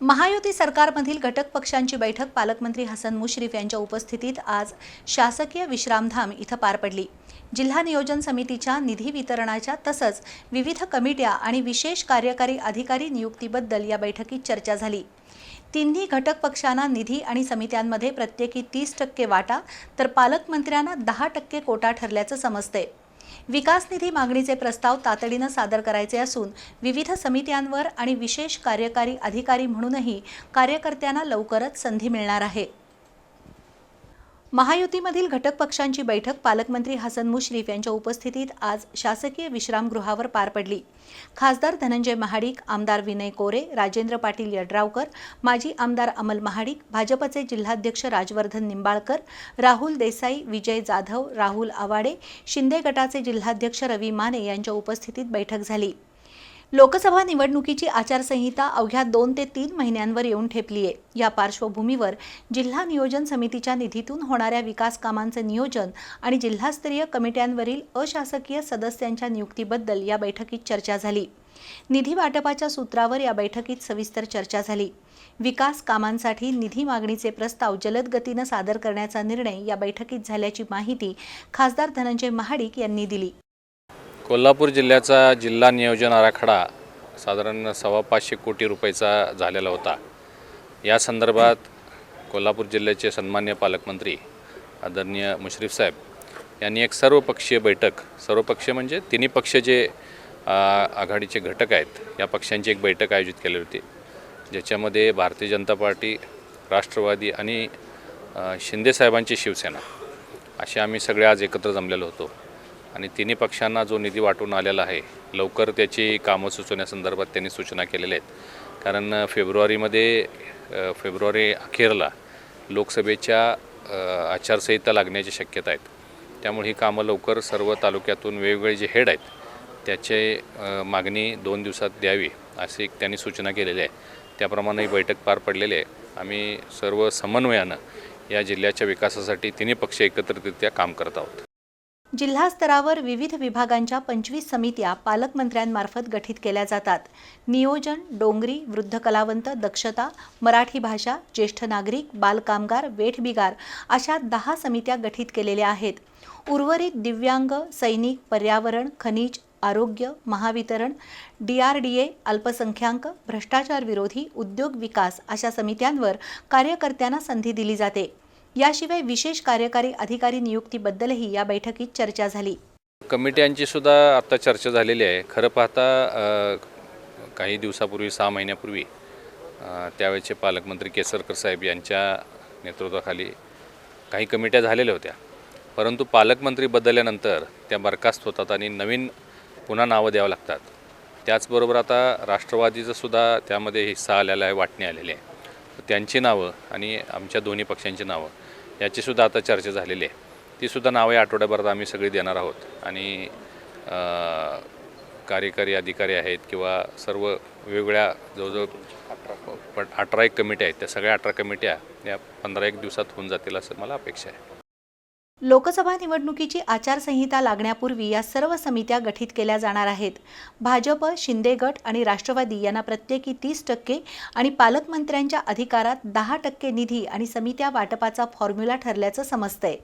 महायुती सरकारमधील घटक पक्षांची बैठक पालकमंत्री हसन मुश्रीफ यांच्या उपस्थितीत आज शासकीय विश्रामधाम इथं पार पडली. जिल्हा नियोजन समितीच्या निधी वितरणाच्या तसंच विविध कमिट्या आणि विशेष कार्यकारी अधिकारी नियुक्तीबद्दल या बैठकीत चर्चा झाली. तिन्ही घटक पक्षांना निधी आणि समित्यांमध्ये प्रत्येकी तीस टक्के वाटा तर पालकमंत्र्यांना दहा टक्के कोटा ठरल्याचं समजतंय. विकास निधी मागणीचे प्रस्ताव तातडीनं सादर करायचे असून विविध समित्यांवर आणि विशेष कार्यकारी अधिकारी म्हणूनही कार्यकर्त्यांना लवकरच संधी मिळणार आहे. महायुतीमधील घटक पक्षांची बैठक पालकमंत्री हसन मुश्रीफ यांच्या उपस्थितीत आज शासकीय विश्रामगृहावर पार पडली. खासदार धनंजय महाडिक आमदार विनय कोरे राजेंद्र पाटील यड्रावकर माजी आमदार अमल महाडिक भाजपचे जिल्हाध्यक्ष राजवर्धन निंबाळकर राहुल देसाई विजय जाधव राहुल आवाडे शिंदे गटाचे जिल्हाध्यक्ष रवी माने यांच्या उपस्थितीत बैठक झाली. लोकसभा निवडणुकीची आचारसंहिता अवघ्या दोन ते तीन महिन्यांवर येऊन ठेपली आहे. या पार्श्वभूमीवर जिल्हा नियोजन समितीच्या निधीतून होणाऱ्या विकास कामांचं नियोजन आणि जिल्हास्तरीय कमिट्यांवरील अशासकीय सदस्यांच्या नियुक्तीबद्दल या बैठकीत चर्चा झाली. निधी वाटपाच्या सूत्रावर या बैठकीत सविस्तर चर्चा झाली. विकास कामांसाठी निधी मागणीचे प्रस्ताव जलद गतीनं सादर करण्याचा निर्णय या बैठकीत झाल्याची माहिती खासदार धनंजय महाडिक यांनी दिली. कोल्हापूर जिल्ह्याचा जिल्हा नियोजन आराखडा साधारण सव्वा पाचशे कोटी रुपयाचा झालेला होता. या संदर्भात कोल्हापूर जिल्ह्याचे सन्मान्य पालकमंत्री आदरणीय मुश्रीफ साहेब यांनी एक सर्वपक्षीय बैठक सर्वपक्षीय म्हणजे तिन्ही पक्ष जे आघाडीचे घटक आहेत या पक्षांची एक बैठक आयोजित केली होती. ज्याच्यामध्ये भारतीय जनता पार्टी राष्ट्रवादी आणि शिंदेसाहेबांची शिवसेना असे आम्ही सगळे आज एकत्र जमलेलो होतो. आणि तिन्ही पक्षांना जो निधी वाटून आलेला आहे लवकर त्याची कामं सुचवण्यासंदर्भात त्यांनी सूचना केलेल्या आहेत. कारण फेब्रुवारीमध्ये फेब्रुवारी अखेरला लोकसभेच्या आचारसंहिता लागण्याची शक्यता आहेत. त्यामुळे ही कामं लवकर सर्व तालुक्यातून वेगवेगळे जे हेड आहेत त्याचे मागणी दोन दिवसात द्यावी अशी एक त्यांनी सूचना केलेली आहे. त्याप्रमाणे ही बैठक पार पडलेली आहे. आम्ही सर्व समन्वयानं या जिल्ह्याच्या विकासासाठी तिन्ही पक्ष एकत्रितरित्या काम करत आहोत. जिल्हा स्तरावर विविध विभागांच्या पंचवीस समित्या पालकमंत्र्यांमार्फत गठीत केल्या जातात. नियोजन डोंगरी वृद्ध कलावंत दक्षता मराठी भाषा ज्येष्ठ नागरिक बालकामगार वेठबिगार अशा दहा समित्या गठीत केलेल्या आहेत. उर्वरित दिव्यांग सैनिक पर्यावरण खनिज आरोग्य Mahavitaran D R D A अल्पसंख्याक भ्रष्टाचार विरोधी उद्योग विकास अशा समित्यांवर कार्यकर्त्यांना संधी दिली जाते. याशिवाय विशेष कार्यकारी अधिकारी नियुक्तीबद्दलही या बैठकीत चर्चा झाली. कमिट्यांची सुद्धा आता चर्चा झालेली आहे. खरं पाहता काही दिवसापूर्वी सहा महिन्यापूर्वी त्यावेळेचे पालकमंत्री केसरकर साहेब यांच्या नेतृत्वाखाली काही कमिट्या झालेल्या होत्या. परंतु पालकमंत्री बदलल्यानंतर त्या बरखास्त होतात आणि नवीन पुन्हा नावं द्यावं लागतात. त्याचबरोबर आता राष्ट्रवादीचं सुद्धा त्यामध्ये हिस्सा आलेला आहे वाटणी आलेली आहे. त्यांची नावं आणि आमच्या दोन्ही पक्षांची नावं याचीसुद्धा आता चर्चा झालेली आहे. तीसुद्धा नावं या आठवड्याभरात आम्ही सगळी देणार आहोत. आणि कार्यकारी अधिकारी आहेत किंवा सर्व वेगवेगळ्या जवळजवळ पण अठरा एक कमिट्या आहेत त्या सगळ्या अठरा कमिट्या या पंधरा एक दिवसात होऊन जातील असं मला अपेक्षा आहे. लोकसभा निवडणुकीची आचारसंहिता लागण्यापूर्वी या सर्व समित्या गठीत केल्या जाणार आहेत. भाजप शिंदे गट आणि राष्ट्रवादी यांना प्रत्येकी तीस टक्के आणि पालकमंत्र्यांच्या अधिकारात दहा टक्के निधी आणि समित्या वाटपाचा फॉर्म्युला ठरल्याचं समजतंय.